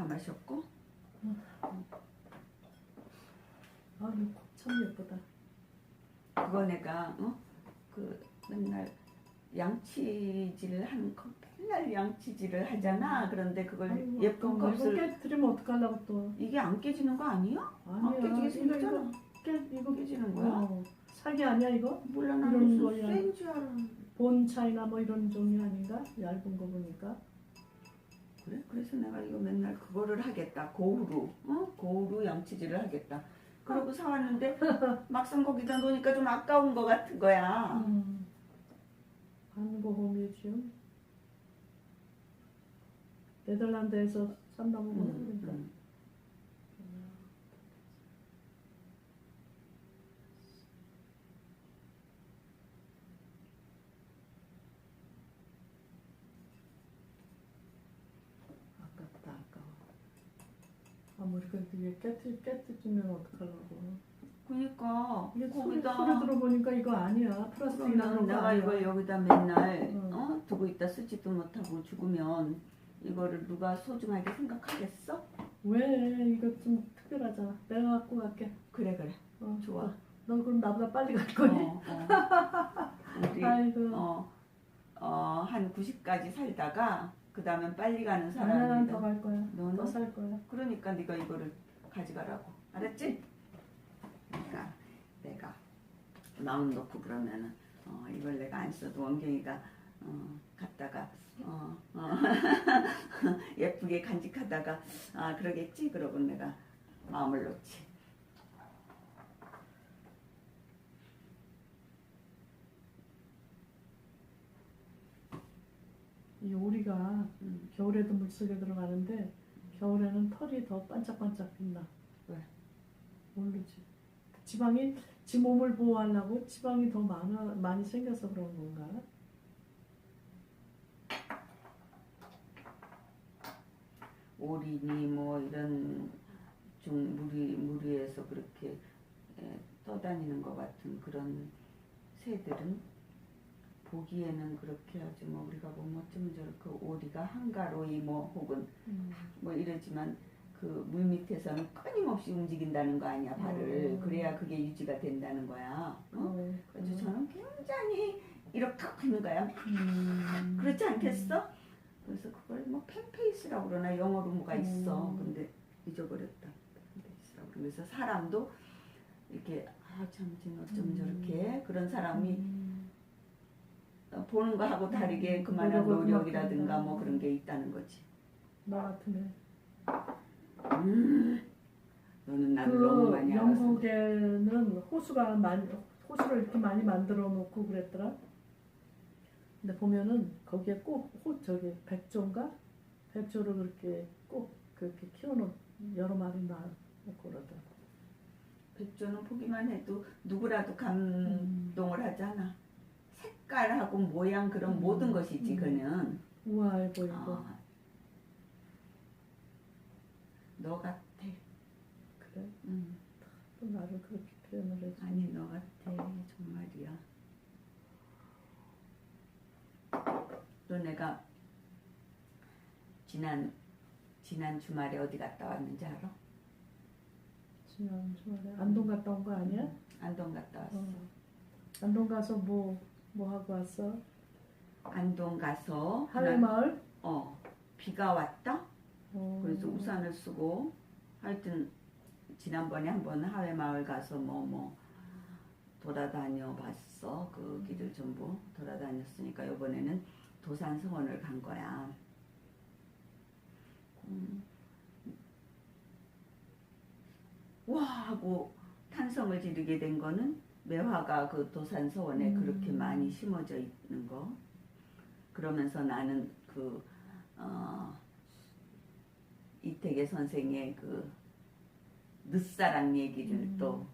다 마셨고 아, 이참 예쁘다. 그거 내가 어? 그 맨날 양치질을 하는 거 맨날 양치질을 하잖아. 그런데 그걸 아이고, 예쁜 컵을 깨뜨리면 어떡하려고 또. 이게 안 깨지는 거 아니야? 안 아니야. 깨지게 이거, 생겼잖아. 깨, 이거 깨지는 거야? 어, 사기 아니야 이거? 몰라 나는 무슨 거야. 쇠인 줄 알아. 본 차이나 뭐 이런 종류 아닌가? 얇은 거 보니까. 그래? 그래서 내가 이거 맨날 그거를 하겠다. 고루로. 어? 고루 양치질을 하겠다. 그러고 사왔는데 막상 거기다 놓으니까 좀 아까운 거 같은 거야. 음. 반고홈 뮤지엄. 네덜란드에서 산다고 음, 그러니까. 음. 아깝다 아까워. 그래도 이게 깨트 깨트지면 어떡하려고. 그러니까 이게 소리, 거기다 소리 들어보니까 이거 아니야. 플라스틱이나 그러면 그런 거 내가 아니야. 이걸 여기다 맨날 응. 어? 두고 있다 쓰지도 못하고 죽으면 이거를 누가 소중하게 생각하겠어? 왜 이거 좀 특별하잖아. 내가 갖고 갈게. 그래 그래 어, 좋아. 어, 너 그럼 나보다 빨리 갈 거니? 어, 어. 우리 아이고. 어, 어, 한 90까지 살다가 그 다음엔 빨리 가는 아니야, 사람이 난더 갈 거야. 너는 더 살 거야. 그러니까 네가 이거를 가져가라고 알았지? 그러니까 내가 마음 놓고 그러면은 어, 이걸 내가 안 써도 원경이가 어, 갖다가 어, 어, 예쁘게 간직하다가 아 그러겠지 그러고 내가 마음을 놓지 이 오리가 음. 겨울에도 물속에 들어가는데 겨울에는 털이 더 반짝반짝 빛나. 왜? 모르지. 지방이 지 몸을 보호하려고 지방이 더 많아 많이 생겨서 그런 건가? 오리니 뭐 이런 좀 무리 무리해서 그렇게 에, 떠다니는 것 같은 그런 새들은 보기에는 그렇게 하지 뭐 우리가 보면 어쩌면 저렇게 오리가 한가로이 뭐 혹은 음. 뭐 이러지만 그 물 밑에서는 끊임없이 움직인다는 거 아니야 발을 음. 그래야 그게 유지가 된다는 거야 어? 어, 그래서 저는 굉장히 이렇게 하는 거야 음. 그렇지 않겠어? 그래서 그걸 뭐 펜페이스라고 그러나 영어로 뭐가 있어. 음. 근데 잊어버렸다. 펜페이스라고 그러면서 사람도 이렇게 아참 어쩜 음. 저렇게 그런 사람이 음. 어, 보는 거하고 다르게 음. 그만한 노력이라든가 뭐 그런 게 있다는 거지. 나 같으면 음. 너는 나를 너무 그 많이 알아서. 영국에는 호수가 많이 호수를 이렇게 많이 만들어 놓고 그랬더라. 근데 보면은 거기에 꼭 호, 저기 백조인가 백조를 그렇게 꼭 그렇게 키워놓은 여러 마리 낳고 그러더라. 백조는 보기만 해도 누구라도 감동을 하잖아. 색깔하고 모양 그런 음. 모든 것이지 음. 그는. 우아해 보이고. 아, 너 같아. 그래. 음. 또 나를 그렇게 표현을 해줘. 아니 너 같아 정말이야. 또 내가 지난 지난 주말에 어디 갔다 왔는지 알아? 지난 주말에 안동 갔다 온 거 아니야? 안동 갔다 왔어. 어. 안동 가서 뭐 뭐 하고 왔어? 안동 가서 하회 난- 마을? 어 비가 왔다. 어. 그래서 우산을 쓰고 하여튼 지난번에 한번 하회 마을 가서 뭐 뭐 돌아다녀 봤어. 그 길을 전부 돌아다녔으니까 이번에는 도산 성원을 간 거야. 음. 와 하고 탄성을 지르게 된 거는 매화가 그 도산 서원에 음. 그렇게 많이 심어져 있는 거. 그러면서 나는 그 어, 이태계 선생의 그 늦사랑 얘기를 음. 또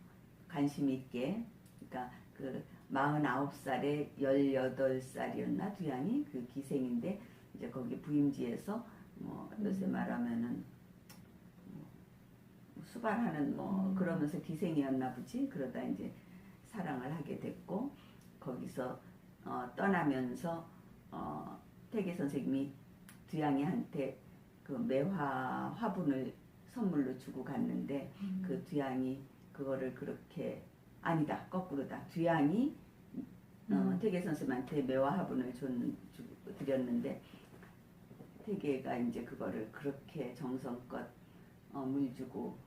관심 있게 그러니까 그 49살에 18살이었나 두양이 그 기생인데 이제 거기 부임지에서 뭐 요새 음. 말하면은 뭐 수발하는 뭐 음. 그러면서 기생이었나 보지 그러다 이제 사랑을 하게 됐고 거기서 어, 떠나면서 어, 태계 선생님이 두양이한테 그 매화 화분을 선물로 주고 갔는데 음. 그 두양이 그거를 그렇게 아니다 거꾸로다 두양이 어, 음. 태계 선생님한테 매화 화분을 줬, 주, 드렸는데 태계가 이제 그거를 그렇게 정성껏 어, 물 주고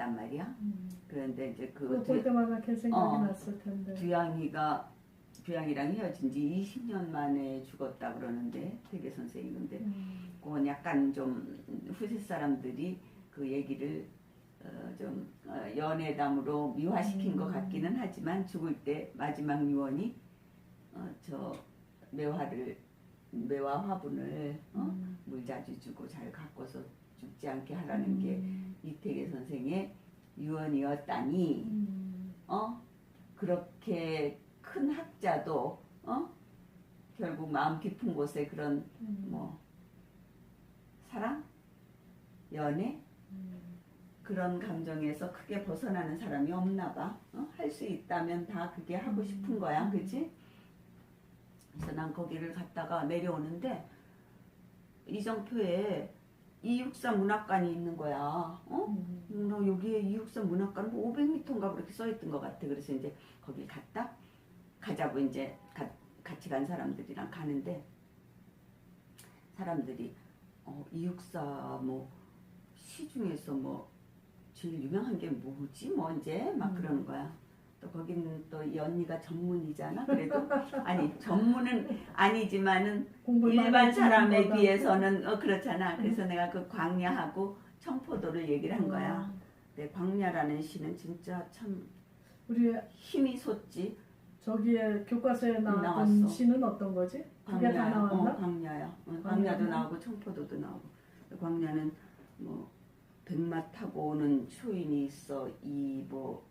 왔단 말이야. 음. 그런데 이제 그 볼 때마다 걔 생각이 어. 났을 텐데. 두양이가 두양이랑 헤어진 지 20년 만에 죽었다 그러는데 선생이 근데 음. 그건 약간 좀 후세 사람들이 그 얘기를 어, 좀 어, 연애담으로 미화시킨 것 음. 같기는 하지만 죽을 때 마지막 유언이 어, 저 매화를 매화 화분을 어? 음. 물 자주 주고 잘 가꿔서 죽지 않게 하라는 게 음. 이태계 선생의 유언이었다니 음. 어 그렇게 큰 학자도 어 결국 마음 깊은 곳에 그런 음. 뭐 사랑, 연애 음. 그런 감정에서 크게 벗어나는 사람이 없나 봐. 어? 할수 있다면 다 그게 하고 싶은 거야, 음. 그치? 그래서 난 거기를 갔다가 내려오는데 이정표에 이육사 문학관이 있는 거야. 어? 음. 음, 나 여기에 이육사 문학관 뭐 500m인가 그렇게 써 있던 것 같아. 그래서 이제 거기 갔다 가자고 이제 가- 같이 간 사람들이랑 가는데 사람들이 어, 이육사 뭐 시중에서 뭐 제일 유명한 게 뭐지 뭐 이제 막 음. 그러는 거야. 또 거기는 또 이 언니가 전문이잖아. 그래도 아니 전문은 아니지만은 일반 사람에 뭐가- 비해서는 어 그렇잖아. 그래서 내가 그 광야하고 청포도를 얘기를 한 거야. 어. 근데 광야라는 시는 진짜 참 우리 힘이 솟지. 저기에 교과서에 나왔던 나왔어. 시는 어떤 거지? 그게 다 광야야. 나왔나? 어, 광야야. 어, 광야도 광야는? 나오고 청포도도 나오고. 광야는 뭐 백마 타고 오는 초인이 있어. 이뭐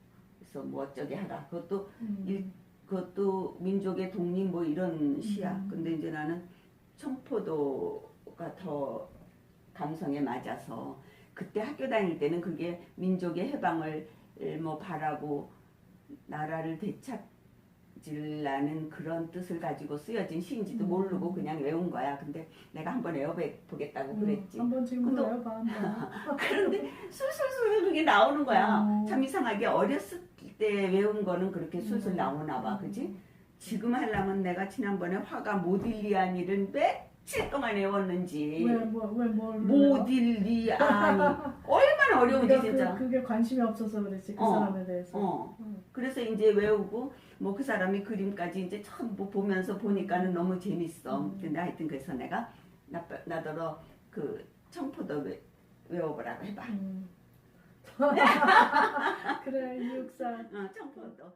그래서 뭐 어쩌게 하라. 그것도 음. 일- 그것도 민족의 독립 뭐 이런 시야. 음. 근데 이제 나는 청포도가 더 감성에 맞아서 그때 학교 다닐 때는 그게 민족의 해방을 뭐 바라고 나라를 되찾으려는 그런 뜻을 가지고 쓰여진 시인지도 음. 모르고 그냥 외운 거야. 근데 내가 한번 외워보겠다고 음, 그랬지. 한번 지금 한번. 그런데 술술술 그게 나오는 거야. 어. 참 이상하게 어렸을 때 외운 거는 그렇게 술술 음. 나오나 봐. 그지? 지금 하려면 내가 지난번에 화가 모딜리아니를 며칠 동안 외웠는지 왜 뭐 왜 뭘 모딜리아니 얼마나 어려운지 진짜 그, 그게 관심이 없어서 그렇지 그 어. 사람에 대해서. 어 음. 그래서 이제 외우고 뭐 그 사람이 그림까지 이제 처음 뭐 보면서 보니까는 너무 재밌어 음. 근데 하여튼 그래서 내가 나, 나더러 그 청포도 외, 외워보라고 해봐 음. 그래 이육사 어, 청포도